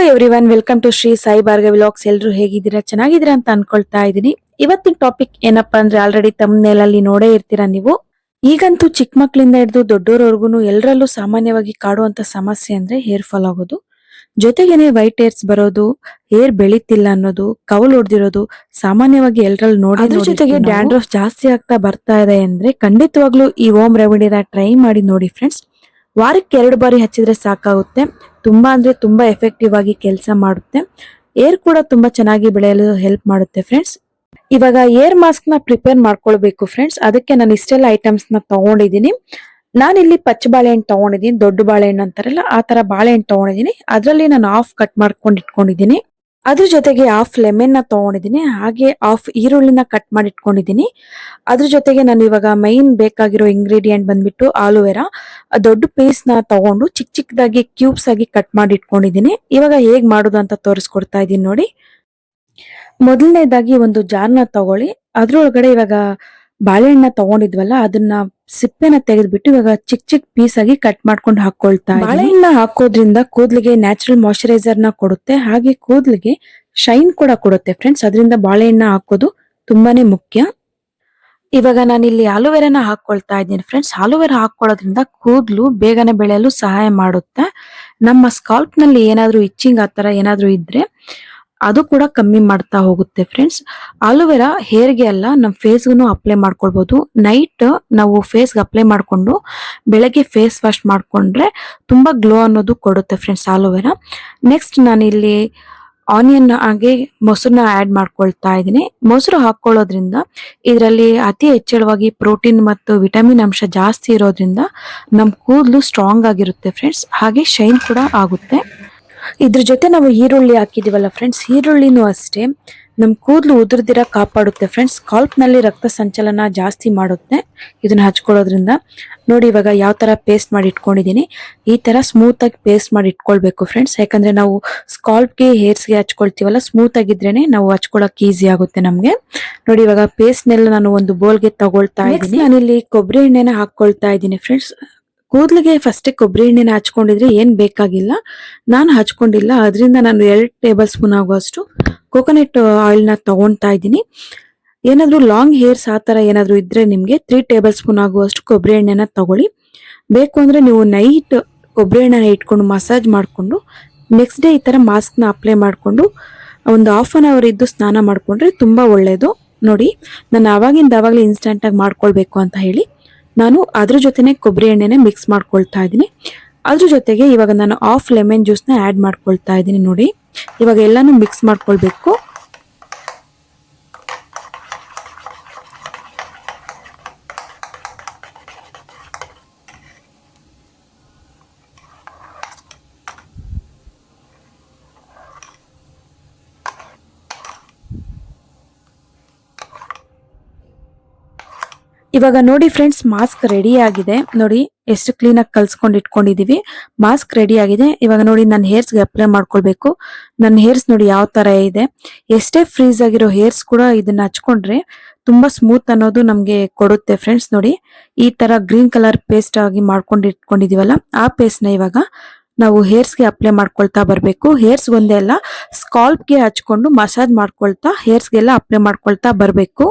Hello every welcome to Shri Sai Bharga vlogs ಎಲ್ಲರೂ ಹೇಗಿದ್ದೀರಾ? ಚೆನ್ನಾಗಿದ್ದೀರಾ ಅಂತ ಅನ್ಕೊಳ್ತಾ ಇದ್ದೀನಿ. ಇವತ್ತಿನ ಟಾಪಿಕ್ ಏನಪ್ಪಾ ಅಂದ್ರೆ ಆಲ್ರೆಡಿ ಅಲ್ಲಿ ನೋಡೇ ಇರ್ತೀರಾ ನೀವು? ಈಗಂತೂ ಚಿಕ್ಕ ಮಕ್ಕಳಿಂದ ಹಿಡಿದು ದೊಡ್ಡವರವರೆಗೂ ಎಲ್ಲರಲ್ಲೂ ಸಾಮಾನ್ಯವಾಗಿ ಕಾಡುವಂತ ಸಮಸ್ಯೆ ಅಂದ್ರೆ ಹೇರ್ ಫಾಲ್ ಆಗೋದು. ಜೊತೆಗೇನೆ ವೈಟ್ ಹೇರ್ಸ್ ಬರೋದು ಹೇರ್ ಬೆಳೀತಿಲ್ಲ ಅನ್ನೋದು ಕವಲ್ ಹೊಡೆದಿರೋದು ಸಾಮಾನ್ಯವಾಗಿ ಎಲ್ಲರಲ್ಲಿ ನೋಡಿ ಅದ್ರ ಜೊತೆಗೆ ಡ್ಯಾಂಡ್ರಫ್ ಜಾಸ್ತಿ ಆಗ್ತಾ ಬರ್ತಾ ಇದೆ ಅಂದ್ರೆ ಖಂಡಿತವಾಗ್ಲೂ ಈ ಓಮ್ ರೆಮಿಡಿನ ಟ್ರೈ ಮಾಡಿ ನೋಡಿ ಫ್ರೆಂಡ್ಸ್ ವಾರಕ್ಕೆ ಎರಡು ಬಾರಿ ಹಚ್ಚಿದ್ರೆ ಸಾಕಾಗುತ್ತೆ. ತುಂಬಾ ಅಂದ್ರೆ ತುಂಬಾ ಎಫೆಕ್ಟಿವ್ ಆಗಿ ಕೆಲಸ ಮಾಡುತ್ತೆ. ಏರ್ ಕೂಡ ತುಂಬಾ ಚೆನ್ನಾಗಿ ಬೆಳೆಯಲು ಹೆಲ್ಪ್ ಮಾಡುತ್ತೆ ಫ್ರೆಂಡ್ಸ್ ಇವಾಗ ಏರ್ ಮಾಸ್ಕ್ನ ಪ್ರಿಪೇರ್ ಮಾಡ್ಕೊಳ್ಬೇಕು ಫ್ರೆಂಡ್ಸ್ ಅದಕ್ಕೆ ನಾನು ಇಷ್ಟೆಲ್ಲ ಐಟಮ್ಸ್ನ ತಗೊಂಡಿದ್ದೀನಿ. ಇಲ್ಲಿ ಪಚ್ಚ ಬಾಳೆಹಣ್ಣು ತಗೊಂಡಿದ್ದೀನಿ, ದೊಡ್ಡ ಬಾಳೆಹಣ್ಣು ಅಂತಾರಲ್ಲ, ಆ ತರ ಬಾಳೆಹಣ್ಣು ತಗೊಂಡಿದ್ದೀನಿ. ಅದರಲ್ಲಿ ನಾನು ಆಫ್ ಕಟ್ ಮಾಡ್ಕೊಂಡು ಇಟ್ಕೊಂಡಿದ್ದೀನಿ. ಅದ್ರ ಜೊತೆಗೆ ಹಾಫ್ ಲೆಮನ್ನ ತಗೊಂಡಿದ್ದೀನಿ. ಹಾಗೆ ಹಾಫ್ ಈರುಳ್ಳಿನ ಕಟ್ ಮಾಡಿ ಇಟ್ಕೊಂಡಿದ್ದೀನಿ ಅದ್ರ ಜೊತೆಗೆ ನಾನು ಇವಾಗ ಮೈನ್ ಬೇಕಾಗಿರೋ ಇಂಗ್ರೀಡಿಯೆಂಟ್ ಬಂದ್ಬಿಟ್ಟು ಆಲೋವೆರಾ ದೊಡ್ಡ ಪೀಸ್ನ ತಗೊಂಡು ಚಿಕ್ಕ ಚಿಕ್ಕದಾಗಿ ಕ್ಯೂಬ್ಸ್ ಆಗಿ ಕಟ್ ಮಾಡಿ ಇಟ್ಕೊಂಡಿದ್ದೀನಿ ಇವಾಗ ಹೇಗ್ ಮಾಡೋದು ಅಂತ ತೋರಿಸ್ಕೊಡ್ತಾ ಇದ್ದೀನಿ ನೋಡಿ. ಮೊದಲನೇದಾಗಿ ಒಂದು ಜಾರ್ನ ತಗೊಳ್ಳಿ. ಅದ್ರೊಳಗಡೆ ಇವಾಗ ಬಾಳೆಹಣ್ಣ ತಗೊಂಡಿದ್ವಲ್ಲ, ಅದನ್ನ ಸಿಪ್ಪೆನ ತೆಗೆದ್ಬಿಟ್ಟು ಇವಾಗ ಚಿಕ್ಕ ಚಿಕ್ಕ ಪೀಸ್ ಆಗಿ ಕಟ್ ಮಾಡ್ಕೊಂಡು ಹಾಕೊಳ್ತಾ. ಬಾಳೆಹಣ್ಣ ಹಾಕೋದ್ರಿಂದ ಕೂದಲಿಗೆ ನ್ಯಾಚುರಲ್ ಮಾಯಶ್ಚರೈಸರ್ನ ಕೊಡುತ್ತೆ, ಹಾಗೆ ಕೂದಲಿಗೆ ಶೈನ್ ಕೂಡ ಕೊಡುತ್ತೆ ಫ್ರೆಂಡ್ಸ್ ಅದರಿಂದ ಬಾಳೆಹಣ್ಣ ಹಾಕೋದು ತುಂಬಾನೇ ಮುಖ್ಯ. ಇವಾಗ ನಾನು ಇಲ್ಲಿ ಆಲೋವೆರಾನ ಹಾಕೊಳ್ತಾ ಇದ್ದೀನಿ ಫ್ರೆಂಡ್ಸ್ ಆಲೋವೆರಾ ಹಾಕೊಳ್ಳೋದ್ರಿಂದ ಕೂದಲು ಬೇಗನೆ ಬೆಳೆಯಲು ಸಹಾಯ ಮಾಡುತ್ತೆ. ನಮ್ಮ ಸ್ಕಾಲ್ಪ್ನಲ್ಲಿ ಏನಾದ್ರೂ ಇಚ್ಚಿಂಗ್ ಆತರ ಏನಾದ್ರೂ ಇದ್ರೆ ಅದು ಕೂಡ ಕಮ್ಮಿ ಮಾಡ್ತಾ ಹೋಗುತ್ತೆ ಫ್ರೆಂಡ್ಸ್ ಆಲೋವೆರಾ ಹೇರ್ಗೆ ಅಲ್ಲ ನಮ್ಮ ಫೇಸ್ಗೂ ಅಪ್ಲೈ ಮಾಡ್ಕೊಳ್ಬೋದು. ನೈಟ್ ನಾವು ಫೇಸ್ಗೆ ಅಪ್ಲೈ ಮಾಡಿಕೊಂಡು ಬೆಳಗ್ಗೆ ಫೇಸ್ ವಾಶ್ ಮಾಡಿಕೊಂಡ್ರೆ ತುಂಬ ಗ್ಲೋ ಅನ್ನೋದು ಕೊಡುತ್ತೆ ಫ್ರೆಂಡ್ಸ್ ಆಲೋವೆರಾ ನೆಕ್ಸ್ಟ್ ನಾನಿಲ್ಲಿ ಆನಿಯನ್ ಹಾಗೆ ಮೊಸರನ್ನ ಆ್ಯಡ್ ಮಾಡ್ಕೊಳ್ತಾ ಇದ್ದೀನಿ. ಮೊಸರು ಹಾಕ್ಕೊಳ್ಳೋದ್ರಿಂದ ಇದರಲ್ಲಿ ಅತಿ ಹೆಚ್ಚಳವಾಗಿ ಪ್ರೋಟೀನ್ ಮತ್ತು ವಿಟಮಿನ್ ಅಂಶ ಜಾಸ್ತಿ ಇರೋದ್ರಿಂದ ನಮ್ಮ ಕೂದಲು ಸ್ಟ್ರಾಂಗ್ ಆಗಿರುತ್ತೆ ಫ್ರೆಂಡ್ಸ್ ಹಾಗೆ ಶೈನ್ ಕೂಡ ಆಗುತ್ತೆ. ಇದ್ರ ಜೊತೆ ನಾವು ಈರುಳ್ಳಿ ಹಾಕಿದೀವಲ್ಲ ಫ್ರೆಂಡ್ಸ್ ಈರುಳ್ಳಿನೂ ಅಷ್ಟೇ. ನಮ್ಮ ಕೂದಲು ಉದುರ್ದಿರ ಕಾಪಾಡುತ್ತೆ ಫ್ರೆಂಡ್ಸ್ ಸ್ಕಾಲ್ಪ್ನಲ್ಲಿ ರಕ್ತ ಸಂಚಲನ ಜಾಸ್ತಿ ಮಾಡುತ್ತೆ. ಇದನ್ನ ಹಚ್ಕೊಳ್ಳೋದ್ರಿಂದ. ನೋಡಿ ಇವಾಗ ಯಾವ ತರ ಪೇಸ್ಟ್ ಮಾಡಿ ಇಟ್ಕೊಂಡಿದ್ದೀನಿ. ಈ ತರ ಸ್ಮೂತಾಗಿ ಆಗಿ ಪೇಸ್ಟ್ ಮಾಡಿ ಇಟ್ಕೊಳ್ಬೇಕು ಫ್ರೆಂಡ್ಸ್ ಯಾಕಂದ್ರೆ ನಾವು ಸ್ಕಾಲ್ಪ್ಗೆ ಗೆ ಹೇರ್ಸ್ಗೆ ಹಚ್ಕೊಳ್ತೀವಲ್ಲ ಸ್ಮೂತ್ ಆಗಿದ್ರೇನೆ ನಾವು ಹಚ್ಕೊಳ್ಳೋಕೆ ಈಸಿ ಆಗುತ್ತೆ ನಮಗೆ. ನೋಡಿ ಇವಾಗ ಪೇಸ್ಟ್ ನೆಲ್ಲ ನಾನು ಒಂದು ಬೋಲ್ಗೆ ತಗೊಳ್ತಾ ಇದ್ದೀನಿ. ನಾನಿಲ್ಲಿ ಕೊಬ್ಬರಿ ಎಣ್ಣೆನ ಹಾಕ್ಕೊಳ್ತಾ ಇದ್ದೀನಿ ಫ್ರೆಂಡ್ಸ್ ಕೂದಲಿಗೆ ಫಸ್ಟೇ ಕೊಬ್ಬರಿ ಎಣ್ಣೆನ ಹಚ್ಕೊಂಡಿದ್ರೆ ಏನು ಬೇಕಾಗಿಲ್ಲ. ನಾನು ಹಚ್ಕೊಂಡಿಲ್ಲ, ಅದರಿಂದ ನಾನು ಎರಡು ಟೇಬಲ್ ಸ್ಪೂನ್ ಆಗುವಷ್ಟು ಕೋಕೋನಟ್ ಆಯಿಲ್ನ ತೊಗೊಳ್ತಾ ಇದ್ದೀನಿ. ಏನಾದರೂ ಲಾಂಗ್ ಹೇರ್ಸ್ ಆ ಥರ ಏನಾದರೂ ಇದ್ದರೆ ನಿಮಗೆ ತ್ರೀ ಟೇಬಲ್ ಸ್ಪೂನ್ ಆಗುವಷ್ಟು ಕೊಬ್ಬರಿ ಎಣ್ಣೆನ ತಗೊಳ್ಳಿ. ಬೇಕು ಅಂದರೆ ನೀವು ನೈಟ್ ಕೊಬ್ಬರಿ ಎಣ್ಣೆನ ಇಟ್ಕೊಂಡು ಮಸಾಜ್ ಮಾಡಿಕೊಂಡು ನೆಕ್ಸ್ಟ್ ಡೇ ಈ ಥರ ಮಾಸ್ಕ್ನ ಅಪ್ಲೈ ಮಾಡಿಕೊಂಡು, ಒಂದು ಹಾಫ್ ಆನ್ ಅವರ್ ಇದ್ದು ಸ್ನಾನ ಮಾಡಿಕೊಂಡ್ರೆ ತುಂಬ ಒಳ್ಳೆಯದು ನೋಡಿ, ನಾನು ಆವಾಗಿಂದ ಆವಾಗಲೇ ಇನ್ಸ್ಟೆಂಟಾಗಿ ಮಾಡ್ಕೊಳ್ಬೇಕು ಅಂತ ಹೇಳಿ. ನಾನು ಅದ್ರ ಜೊತೆನೆ ಕೊಬ್ಬರಿ ಎಣ್ಣೆನೆ ಮಿಕ್ಸ್ ಮಾಡ್ಕೊಳ್ತಾ ಇದ್ದೀನಿ. ಅದ್ರ ಜೊತೆಗೆ ಇವಾಗ ನಾನು ಆಫ್ ಲೆಮನ್ ಜ್ಯೂಸ್ನ ಆಡ್ ಮಾಡ್ಕೊಳ್ತಾ ಇದ್ದೀನಿ ನೋಡಿ. ಇವಾಗ ಎಲ್ಲಾನು ಮಿಕ್ಸ್ ಮಾಡ್ಕೊಳ್ಬೇಕು. ಇವಾಗ ನೋಡಿ ಫ್ರೆಂಡ್ಸ್, ಮಾಸ್ಕ್ ರೆಡಿ ಆಗಿದೆ. ನೋಡಿ, ಎಷ್ಟು ಕ್ಲೀನ್ ಆಗಿ ಕಲ್ಸ್ಕೊಂಡು ಇಟ್ಕೊಂಡಿದೀವಿ. ಮಾಸ್ಕ್ ರೆಡಿ ಆಗಿದೆ. ಇವಾಗ ನೋಡಿ, ನನ್ನ ಹೇರ್ಸ್ಗೆ ಅಪ್ಲೈ ಮಾಡ್ಕೊಳ್ಬೇಕು. ನನ್ನ ಹೇರ್ಸ್ ನೋಡಿ ಯಾವ ತರ ಇದೆ. ಎಷ್ಟೇ ಫ್ರೀಸ್ ಆಗಿರೋ ಹೇರ್ಸ್ ಕೂಡ ಇದನ್ನ ಹಚ್ಕೊಂಡ್ರೆ ತುಂಬಾ ಸ್ಮೂತ್ ಅನ್ನೋದು ನಮಗೆ ಕೊಡುತ್ತೆ ಫ್ರೆಂಡ್ಸ್ ನೋಡಿ, ಈ ತರ ಗ್ರೀನ್ ಕಲರ್ ಪೇಸ್ಟ್ ಆಗಿ ಮಾಡ್ಕೊಂಡು ಇಟ್ಕೊಂಡಿದೀವಲ್ಲ, ಆ ಪೇಸ್ಟ್ನ ಇವಾಗ ನಾವು ಹೇರ್ಸ್ಗೆ ಅಪ್ಲೈ ಮಾಡ್ಕೊಳ್ತಾ ಬರಬೇಕು. ಹೇರ್ಸ್ ಒಂದೇ ಅಲ್ಲ ಸ್ಕಾಲ್ಪ್ಗೆ ಹಚ್ಕೊಂಡು ಮಸಾಜ್ ಮಾಡ್ಕೊಳ್ತಾ ಹೇರ್ಸ್ ಗೆಲ್ಲ ಅಪ್ಲೈ ಮಾಡ್ಕೊಳ್ತಾ ಬರ್ಬೇಕು.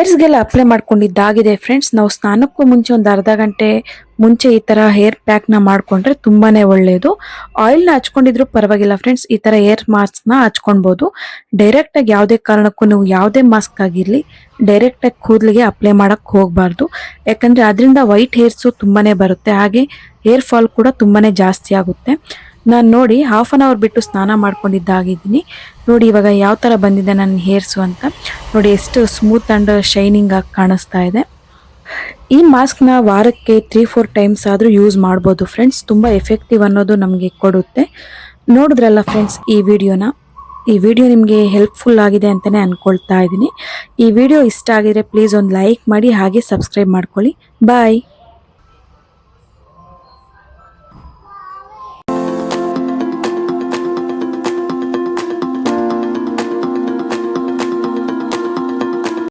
ಏರ್ಸ್ಗೆಲ್ಲ ಅಪ್ಲೈ ಮಾಡ್ಕೊಂಡಿದ್ದಾಗಿದೆ ಫ್ರೆಂಡ್ಸ್ ನಾವು ಸ್ನಾನಕ್ಕೂ ಮುಂಚೆ ಒಂದು ಅರ್ಧ ಗಂಟೆ ಮುಂಚೆ ಈ ತರ ಹೇರ್ ಪ್ಯಾಕ್ನ ಮಾಡ್ಕೊಂಡ್ರೆ ತುಂಬಾನೇ ಒಳ್ಳೆಯದು ಆಯಿಲ್ನ ಹಚ್ಕೊಂಡಿದ್ರು ಪರವಾಗಿಲ್ಲ ಫ್ರೆಂಡ್ಸ್ ಈ ತರ ಹೇರ್ ಮಾಸ್ಕ್ನ ಡೈರೆಕ್ಟ್ ಆಗಿ ಯಾವುದೇ ಕಾರಣಕ್ಕೂ ನೀವು ಯಾವುದೇ ಮಾಸ್ಕ್ ಆಗಿರಲಿ ಡೈರೆಕ್ಟ್ ಆಗಿ ಕೂದಲಿಗೆ ಅಪ್ಲೈ ಮಾಡಕ್ ಹೋಗಬಾರ್ದು. ಯಾಕಂದ್ರೆ ಅದರಿಂದ ವೈಟ್ ಹೇರ್ಸು ತುಂಬಾನೇ ಬರುತ್ತೆ. ಹಾಗೆ ಹೇರ್ ಫಾಲ್ ಕೂಡ ತುಂಬಾನೇ ಜಾಸ್ತಿ ಆಗುತ್ತೆ. ನಾನು ನೋಡಿ ಹಾಫ್ ಅನ್ ಅವರ್ ಬಿಟ್ಟು ಸ್ನಾನ ಮಾಡ್ಕೊಂಡಿದ್ದಾಗಿದ್ದೀನಿ. ನೋಡಿ ಇವಾಗ ಯಾವ ಥರ ಬಂದಿದೆ ನನ್ನ ಹೇರ್ಸು ಅಂತ. ನೋಡಿ ಎಷ್ಟು ಸ್ಮೂತ್ ಆ್ಯಂಡ್ ಶೈನಿಂಗ್ ಆಗಿ ಕಾಣಿಸ್ತಾ ಇದೆ. ಈ ಮಾಸ್ಕ್ನ ವಾರಕ್ಕೆ ತ್ರೀ ಫೋರ್ ಟೈಮ್ಸ್ ಆದರೂ ಯೂಸ್ ಮಾಡ್ಬೋದು ಫ್ರೆಂಡ್ಸ್ ತುಂಬ ಎಫೆಕ್ಟಿವ್ ಅನ್ನೋದು ನಮಗೆ ಕೊಡುತ್ತೆ. ನೋಡಿದ್ರಲ್ಲ ಫ್ರೆಂಡ್ಸ್ ಈ ವಿಡಿಯೋನ? ಈ ವಿಡಿಯೋ ನಿಮಗೆ ಹೆಲ್ಪ್ಫುಲ್ ಆಗಿದೆ ಅಂತಲೇ ಅಂದ್ಕೊಳ್ತಾ ಇದ್ದೀನಿ. ಈ ವಿಡಿಯೋ ಇಷ್ಟ ಆಗಿದ್ರೆ ಪ್ಲೀಸ್ ಒಂದು ಲೈಕ್ ಮಾಡಿ ಹಾಗೆ ಸಬ್ಸ್ಕ್ರೈಬ್ ಮಾಡ್ಕೊಳ್ಳಿ. ಬಾಯ್